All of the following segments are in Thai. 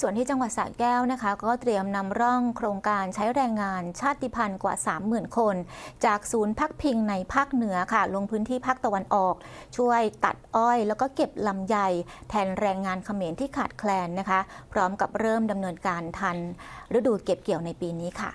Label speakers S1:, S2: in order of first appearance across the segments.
S1: ส่วนที่จังหวัดสระแก้วนะคะ ก็เตรียมนำร่องโครงการใช้แรงงานชาติพันธุ์กว่า 30,000 คน จากศูนย์พักพิงในภาคเหนือค่ะ ลงพื้นที่ภาคตะวันออก ช่วยตัดอ้อย แล้วก็เก็บลำไย แทนแรงงานเขมรที่ขาดแคลนนะคะ พร้อมกับเริ่มดำเนินการทันฤดูเก็บเกี่ยวในปีนี้ค่ะ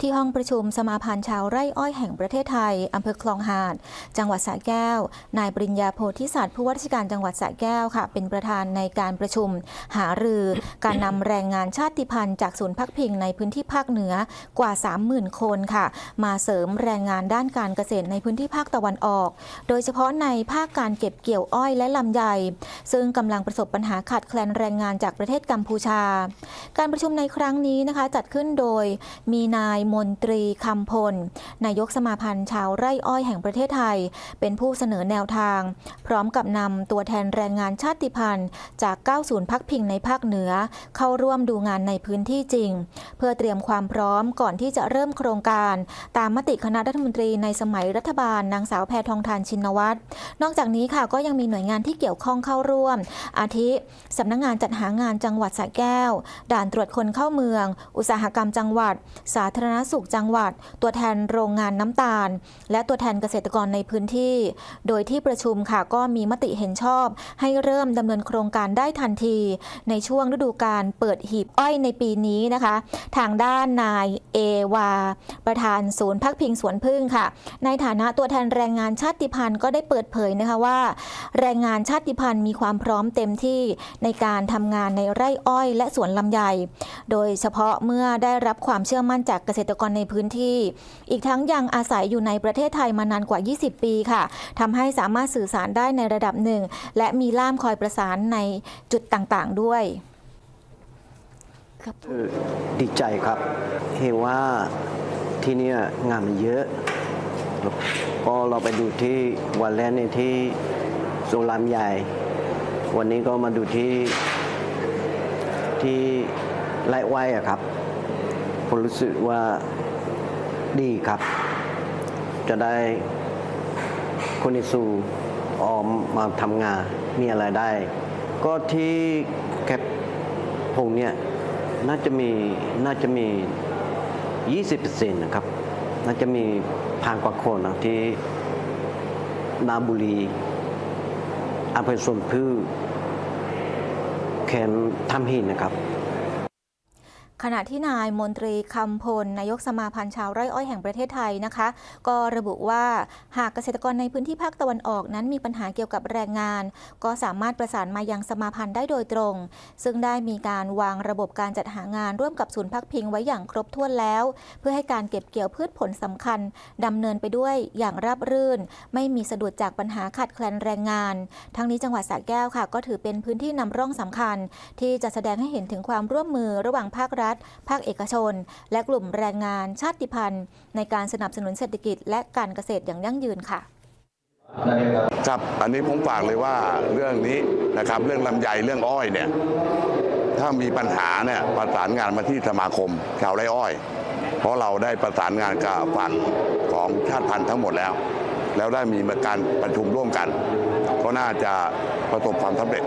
S1: ที่ห้องประชุมสมาพันธ์ชาวไร่อ้อยแห่งประเทศไทย อำเภอคลองหาด จังหวัดสระแก้ว นายปริญญาโพธิสัตว์ผู้ว่าราชการจังหวัดสระแก้วค่ะ เป็นประธานในการประชุม หารือการนำแรงงานชาติพันธุ์จากศูนย์พักพิงในพื้นที่ภาคเหนือกว่า 30,000 คนค่ะ มาเสริมแรงงานด้านการเกษตรในพื้นที่ภาคตะวันออก โดยเฉพาะในภาคการเก็บเกี่ยวอ้อยและลำไย ซึ่งกำลังประสบปัญหาขาดแคลนแรงงานจากประเทศกัมพูชา การประชุมในครั้งนี้นะคะจัดขึ้นโดยมีนายมนตรีคำพล นายกสมาพันธ์ชาวไร่อ้อยแห่งประเทศไทย เป็นผู้เสนอแนวทาง พร้อมกับนำตัวแทนแรงงานชาติพันธุ์ จาก9ศูนย์พักพิงในภาคเหนือ เข้าร่วมดูงานในพื้นที่จริง เพื่อเตรียมความพร้อมก่อนที่จะเริ่มโครงการ ตามมติคณะรัฐมนตรีในสมัยรัฐบาลนางสาวแพทองทานชินวัตรนอกจากนี้ค่ะก็ยังมีหน่วยงานที่เกี่ยวข้องเข้าร่วม อาทิสำนักงานจัดหางานจังหวัดสระแก้ว ด่านตรวจคนเข้าเมือง อุตสาหกรรมจังหวัด สาธารณสุขจังหวัด ตัวแทนโรงงานน้ำตาล และตัวแทนเกษตรกรในพื้นที่ โดยที่ประชุมค่ะก็มีมติเห็นชอบ ให้เริ่มดำเนินโครงการได้ทันที ในช่วงฤดูการเปิดหีบอ้อยในปีนี้นะคะ ทางด้านนายเอวา ประธานศูนย์พักพิงสวนพึ่งค่ะ ในฐานะตัวแทนแรงงานชาติพันธุ์ก็ได้เปิดเผยนะคะว่า แรงงานชาติพันธุ์มีความพร้อมเต็มที่ในการทำงานในไร่อ้อย และสวนลำไย โดยเฉพาะเมื่อได้รับความเชื่อมั่นจากเกษตรกรในพื้นที่ อีกทั้งยังอาศัยอยู่ในประเทศไทยมานานกว่า 20 ปีค่ะทำให้สามารถสื่อสารได้ในระดับหนึ่ง และมีล่ามคอยประสานในจุดต่างๆด้วยครับ
S2: เออดีใจครับเห็นว่าที่เนี่ยงานมันเยอะแล้วก็เราไปดูที่วันแรกในที่โซลามใหญ่ วันนี้ก็มาดูที่ที่ไร่ไว้อะครับ ผมรู้สึกว่าดีครับ จะได้คนในสู่ออกมาทำงานมีอะไรได้ ก็ที่แคปพงเนี่ยน่าจะมีน่าจะมี 20%นะครับ น่าจะมีพันกว่าคนนะที่นาบุรีอำเภอสวนพืชแคนทำหินนะครับ
S1: ขณะที่นายมนตรีคำพล นายกสมาพันธ์ชาวไร่อ้อยแห่งประเทศไทยนะคะ ก็ระบุว่าหากเกษตรกรในพื้นที่ภาคตะวันออกนั้นมีปัญหาเกี่ยวกับแรงงาน ก็สามารถประสานมายังสมาพันธ์ได้โดยตรง ซึ่งได้มีการวางระบบการจัดหางานร่วมกับศูนย์พักพิงไว้อย่างครบถ้วนแล้ว เพื่อให้การเก็บเกี่ยวพืชผลสำคัญดำเนินไปด้วยอย่างราบรื่น ไม่มีสะดุดจากปัญหาขาดแคลนแรงงาน ทั้งนี้จังหวัดสระแก้วค่ะ ก็ถือเป็นพื้นที่นำร่องสำคัญ ที่จะแสดงให้เห็นถึงความร่วมมือระหว่างภาครัฐรัฐ ภาคเอกชน และกลุ่มแรงงานชาติพันธุ์ ในการสนับสนุนเศรษฐกิจ และการเกษตรอย่างยั่งยืนค่ะ
S3: ครับอันนี้ผมฝากเลยว่าเรื่องนี้นะครับเรื่องลำไยเรื่องอ้อยเนี่ยถ้ามีปัญหาเนี่ยประสานงานมาที่สมาคมชาวไร่อ้อย เพราะเราได้ประสานงานกับฝั่งของชาติพันธุ์ทั้งหมดแล้ว แล้วได้มีการประชุมร่วมกัน ก็น่าจะประสบความสำเร็จ